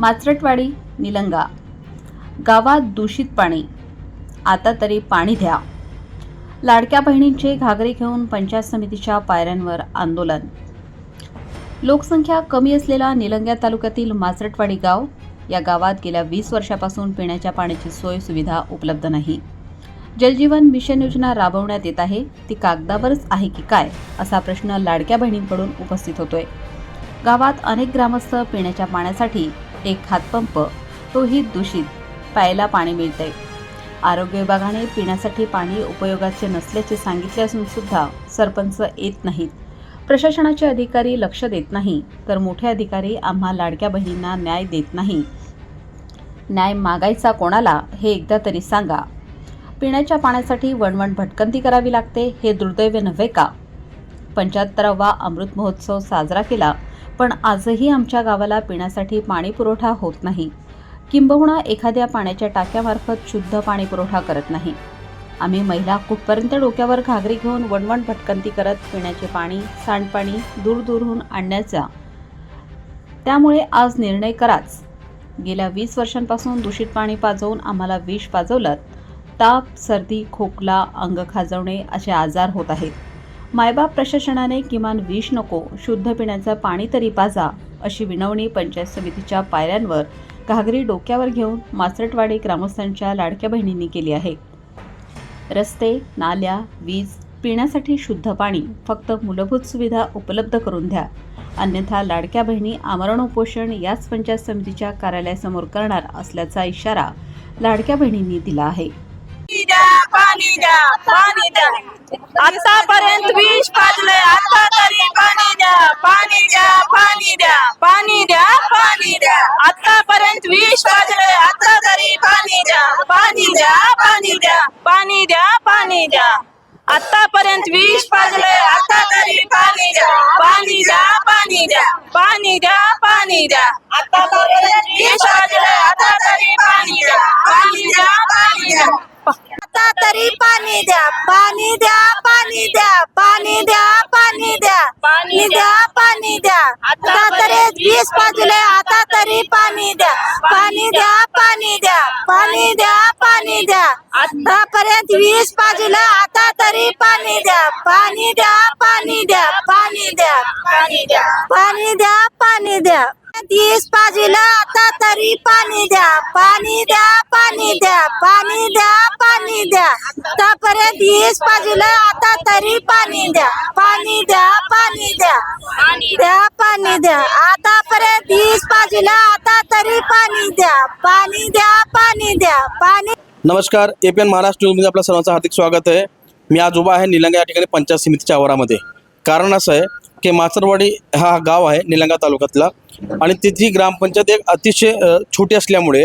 माचरटवाडी निलंगा. गावात दूषित पाणी. आता तरी पाणी द्या. लाडक्या बहिणींचे घागरे घेऊन पंचायत समितीच्या पायऱ्यांवर आंदोलन. लोकसंख्या कमी असलेला निलंग्या तालुक्यातील माचरटवाडी गाव या गावात गेल्या वीस वर्षापासून पिण्याच्या पाण्याची सोय सुविधा उपलब्ध नाही. जलजीवन मिशन योजना राबवण्यात येत आहे ती कागदावरच आहे की काय असा प्रश्न लाडक्या बहिणींकडून उपस्थित होतोय. गावात अनेक ग्रामस्थ पिण्याच्या पाण्यासाठी एक हातपंप तोही दूषित प्यायला पाणी मिळते आरोग्य विभागाने पिण्यासाठी पाणी उपयोगाचे नसल्याचे सांगितले असून सुद्धा सरपंच येत नाहीत. प्रशासनाचे अधिकारी लक्ष देत नाही तर मोठे अधिकारी आम्हा लाडक्या बहिणींना न्याय देत नाही. न्याय मागायचा कोणाला हे एकदा तरी सांगा. पिण्याच्या पाण्यासाठी वणवण भटकंती करावी लागते हे दुर्दैव नव्हे का? पंच्याहत्तरावा अमृत महोत्सव साजरा केला पण आजही आमच्या गावाला पिण्यासाठी पाणी पुरवठा होत नाही. किंबहुना एखाद्या पाण्याच्या टाक्यामार्फत शुद्ध पाणी पुरवठा करत नाही. आम्ही महिला कुठपर्यंत डोक्यावर घागरी घेऊन वणवण भटकंती करत पिण्याचे पाणी सांडपाणी दूर दूरहून आणण्याचा त्यामुळे आज निर्णय कराच. गेल्या वीस वर्षांपासून दूषित पाणी पाजवून आम्हाला विष पाजवलं ताप सर्दी खोकला अंग खाजवणे असे आजार होत आहेत. मायबाप प्रशासनाने किमान विष नको शुद्ध पिण्याचं पाणी तरी पाजा अशी विनवणी पंचायत समितीच्या पायऱ्यांवर घागरी डोक्यावर घेऊन मासरटवाडी ग्रामस्थांच्या लाडक्या बहिणींनी केली आहे. रस्ते नाल्या वीज पिण्यासाठी शुद्ध पाणी फक्त मूलभूत सुविधा उपलब्ध करून द्या. अन्यथा लाडक्या बहिणी आमरण उपोषण याच पंचायत समितीच्या कार्यालयासमोर करणार असल्याचा इशारा लाडक्या बहिणींनी दिला आहे. पाणी द्या पाणी द्या पाणी द्या आतापर्यंत विष पाजलंय आता तरी पाणी द्या पाणी द्या पाणी द्या पाणी द्या पाणी द्या आतापर्यंत विष पाजलंय आता तरी पाणी द्या पाणी द्या पाणी द्या पाणी द्या पाणी द्या आतापर्यंत विष पाजलंय आता तरी पाणी द्या पाणी द्या पाणी द्या पाणी द्या पाणी द्या आतापर्यंत विष पाजलंय आता तरी पाणी द्या आता तरी पाणी द्या पाणी द्या पाणी द्या पाणी द्या पाणी द्या पाणी द्या पाणी द्या आता तरी वीस बाजूला आता तरी पाणी द्या पाणी द्या पाणी द्या पाणी द्या पाणी द्या आतापर्यंत वीस बाजूला आता तरी पाणी द्या पाणी द्या पाणी द्या पाणी द्या पाणी द्या पाणी द्या पाणी द्या तीस पाजीला आता तरी पाणी द्या पाणी द्या पाणी द्या पाणी द्या पाणी द्या आतापर्यंत तीस पाजीला आता तरी पाणी द्या पाणी द्या पाणी द्या पाणी द्या पाणी द्या आतापर्यंत तीस पाजीला आता तरी पाणी द्या पाणी द्या पाणी द्या पाणी नमस्कार एपीएन पी एन महाराष्ट्र न्यूजमध्ये आपल्या सर्वांचं हार्दिक स्वागत आहे मी आज उभा आहे निलंगा या ठिकाणी पंचायत समितीच्या आवारामध्ये कारण असं आहे की माचरवाडी हा गाव आहे निलंगा तालुक्यातला. आणि तिथली ग्रामपंचायत एक अतिशय छोटी असल्यामुळे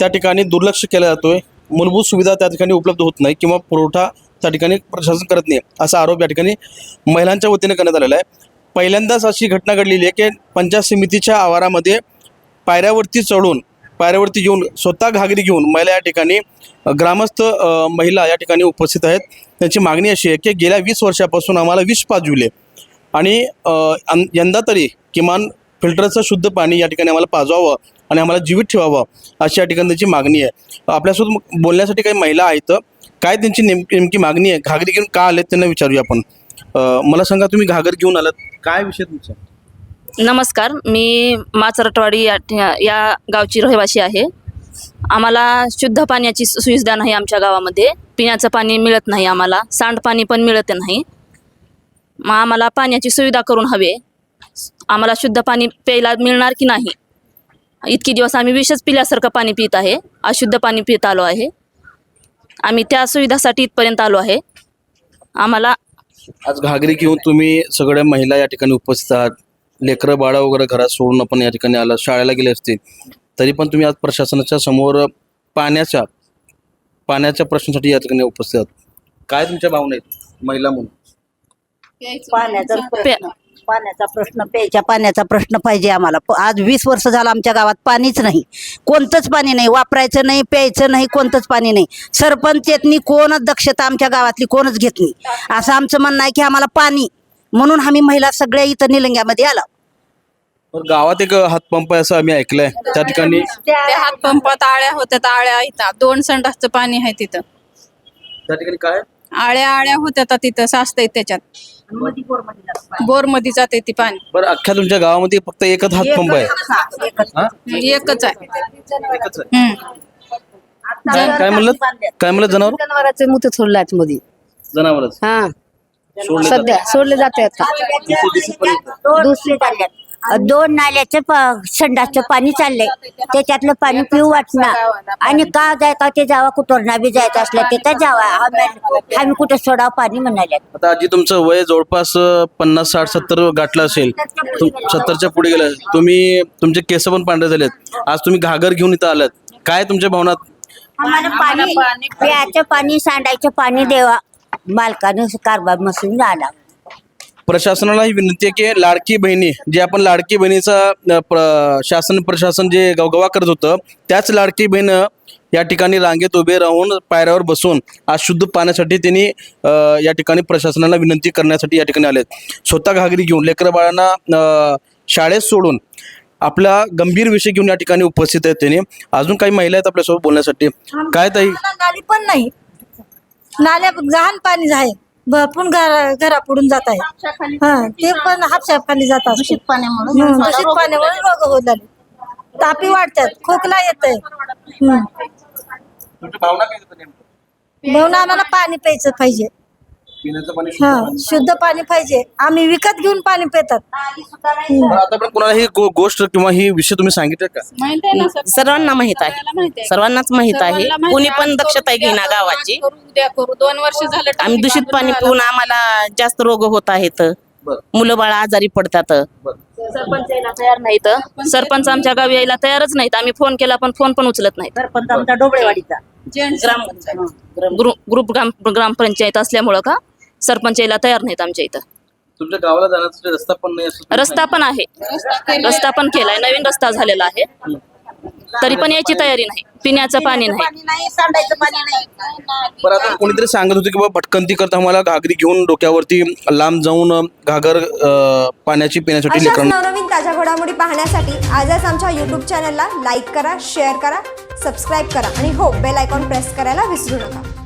त्या ठिकाणी दुर्लक्ष केला जातो आहे मूलभूत सुविधा त्या ठिकाणी उपलब्ध होत नाही किंवा पुरवठा त्या ठिकाणी प्रशासन करत नाही असा आरोप या ठिकाणी महिलांच्या वतीने करण्यात आलेला आहे. पहिल्यांदाच अशी घटना घडलेली आहे की पंचायत समितीच्या आवारामध्ये पायऱ्यावरती चढून पायऱ्यावरती येऊन स्वतः घागरी घेऊन महिला या ठिकाणी ग्रामस्थ महिला या ठिकाणी उपस्थित आहेत. त्यांची मागणी अशी आहे की गेल्या वीस वर्षापासून आम्हाला विष पाजविले. आणि अन- यंदा तरी किमान फिल्टरचं शुद्ध पाणी या ठिकाणी आम्हाला पाजवावं आणि आम्हाला जीवित ठेवावं अशी या ठिकाणी त्यांची मागणी आहे. आपल्यासोबत बोलण्यासाठी काही महिला आहेत. काय त्यांची नेमकी नेमकी मागणी आहे? घागरी घेऊन का आलेत त्यांना विचारूया आपण. मला सांगा तुम्ही घागर घेऊन आलात. काय विषय तुमचा? नमस्कार. मी माचरटवाडी या या गावची रहिवासी आहे. आम्हाला शुद्ध पाण्याची सुविधा नाही आमच्या गावामध्ये. पिण्याचं पाणी मिळत नाही आम्हाला. सांडपाणी पण मिळत नाही. मग आम्हाला पाण्याची सुविधा करून हवे. आम्हाला शुद्ध पाणी प्यायला मिळणार की नाही? इतके दिवस आम्ही विषच पिल्यासारखं पाणी पित आहे. अशुद्ध पाणी पित आलो आहे. आम्ही त्या सुविधासाठी इथपर्यंत आलो आहे. आम्हाला आज घागरी घेऊन तुम्ही सगळ्या महिला या ठिकाणी उपस्थित आहात. लेकरं बाळा वगैरे घरात सोडून आपण या ठिकाणी आला शाळेला गेले असतील. तरी पण तुम्ही आज प्रशासनाच्या समोर पाण्याच्या पाण्याच्या प्रश्नासाठी या ठिकाणी उपस्थित आहात. काय तुमच्या भावना आहेत महिला म्हणून? पाण्याचा पे- प्रश्न पाण्याचा प्रश्न प्यायच्या पाण्याचा प्रश्न पाहिजे आम्हाला. प- आज वीस वर्ष झालं आमच्या गावात पाणीच नाही. कोणतंच पाणी नाही. वापरायचं नाही प्यायचं नाही कोणतंच पाणी नाही. सरपंच येतनी कोणच दक्षता आमच्या गावातली कोणच घेत नाही. असं आमचं म्हणणं आहे की आम्हाला पाणी. म्हणून आम्ही महिला सगळ्या इथं निलंग्यामध्ये आलो. गावात एक हातपंप आहे असं आम्ही ऐकलंय. त्या ठिकाणी त्या हातपंपात आळ्या होत्या आळ्या इथं. दोन संडासचं पाणी आहे तिथं. त्या ठिकाणी काय? आळ्या आळ्या होत्या आता तिथं साचतंय त्याच्यात. बोरमध्ये जाते ती पाणी. बरं अख्ख्या तुमच्या गावामध्ये फक्त एकच हातपंप आहे. हा? एकच आहे. एकच आहे. हम्म. काय काय म्हणलं? काय म्हणलं जनावर? जनावरांचे मुत सोडलात मध्ये जनावरच. हा. सोडले सध्या सोडले जाते आता. दुसरे चालल्यात दोन नाल्याचं संडासचं पाणी चाललंय. त्याच्यातलं पाणी पिऊ वाटणार आणि का जायचा ते जावा कुठं बी जायचं असलं तिथं जावा. आम्ही कुठं सोडावं पाणी म्हणाले आता आजी तुमचं वय जवळपास पन्नास साठ सत्तर गाठलं असेल. सत्तरच्या पुढे गेलं तुम्ही तुमचे केस पण पांढरे झालेत. आज तुम्ही घागर घेऊन इथं आलात. काय तुमच्या भावनात? आम्हाला पाणी प्यायचं पाणी सांडायचं पाणी देवा मालकानं कारभार मसून झाला प्रशासनाला ही विनंती आहे की लाडकी बहिणी जे आपण लाडकी बहिणीचा प्र- शासन प्रशासन जे गवगवा करत होतं त्याच लाडकी बहीण या ठिकाणी रांगेत उभे राहून पायऱ्यावर बसून आज शुद्ध पाण्यासाठी त्यांनी या ठिकाणी प्रशासनाला विनंती करण्यासाठी या ठिकाणी आलेत. स्वतः घागरी घेऊन लेकर बाळांना शाळेत सोडून आपला गंभीर विषय घेऊन या ठिकाणी उपस्थित आहेत त्यांनी. अजून काही महिला आहेत आपल्यासोबत बोलण्यासाठी. काय ताई? पण नाही. नाल्या गहाण पाणी आहे. भरपूर घरा घरापुढून जात आहे. हा ते पण हापशा खाली जातात दूषित पाण्यामुळे. दूषित पाण्यामुळे रोग होत झाले तापी वाढतात खोकला येत आहे भावना आम्हाला पाणी प्यायचं पाहिजे. पिण्याचं पाणी हा शुद्ध पाणी. शुद्ध पाणी पाहिजे. आम्ही विकत घेऊन पाणी पितात. पण आता पण कोणाला ही गो- गोष्ट किंवा ही विषय तुम्ही सांगितलं का? माहिती आहे ना सर? सर्वांना माहीत आहे. सर्वांनाच माहीत आहे. सर्वांना माहिती कोणी आहे. पण आज दक्षता करू, घेईना उद्या गावाची. करू, उद्या करू. दोन वर्ष झालं आम्ही टाकी दूषित बांधून पाणी. पिऊन आम्हाला जास्त रोग होत आहेत. बरं. मुलं बाळ आजारी पडतात. सरपंच यायला तयार नाहीत. सरपंच आमच्या गावी यायला तयारच नाहीत. आम्ही फोन केला पण फोन पण उचलत नाहीत. सरपंच आमचा डोबळेवाडीचा जेंट्स ग्रुप ग्रुप ग्राम ग्रामपंचायत असल्यामुळं का? सरपंच यायला तयार नाहीत आमच्या इथं. तुमच्या गावाला जाण्यासाठी रस्ता पण नाही असं रस्ता पण आहे. रस्ता पण केलाय. नवीन रस्ता झालेला आहे. तरी पण याची तयारी नाही. पिण्याचं पाणी नाही. नाही. सांडायचं पाणी नाही सांगितलं. बरं आता कोणीतरी सांगत होते की बाबा भटकंती करता आम्हाला घागरी घेऊन डोक्यावरती लांब जाऊन अं, घागर अं, पाण्याची पिण्यासाठी अशाच लेकरांना नवनवीन ताज्या घडामोडी पाहण्यासाठी आजच आमच्या यूट्यूब चॅनलला लाईक करा शेअर करा सबस्क्राईब करा आणि हो बेल आयकॉन प्रेस करायला विसरू नका.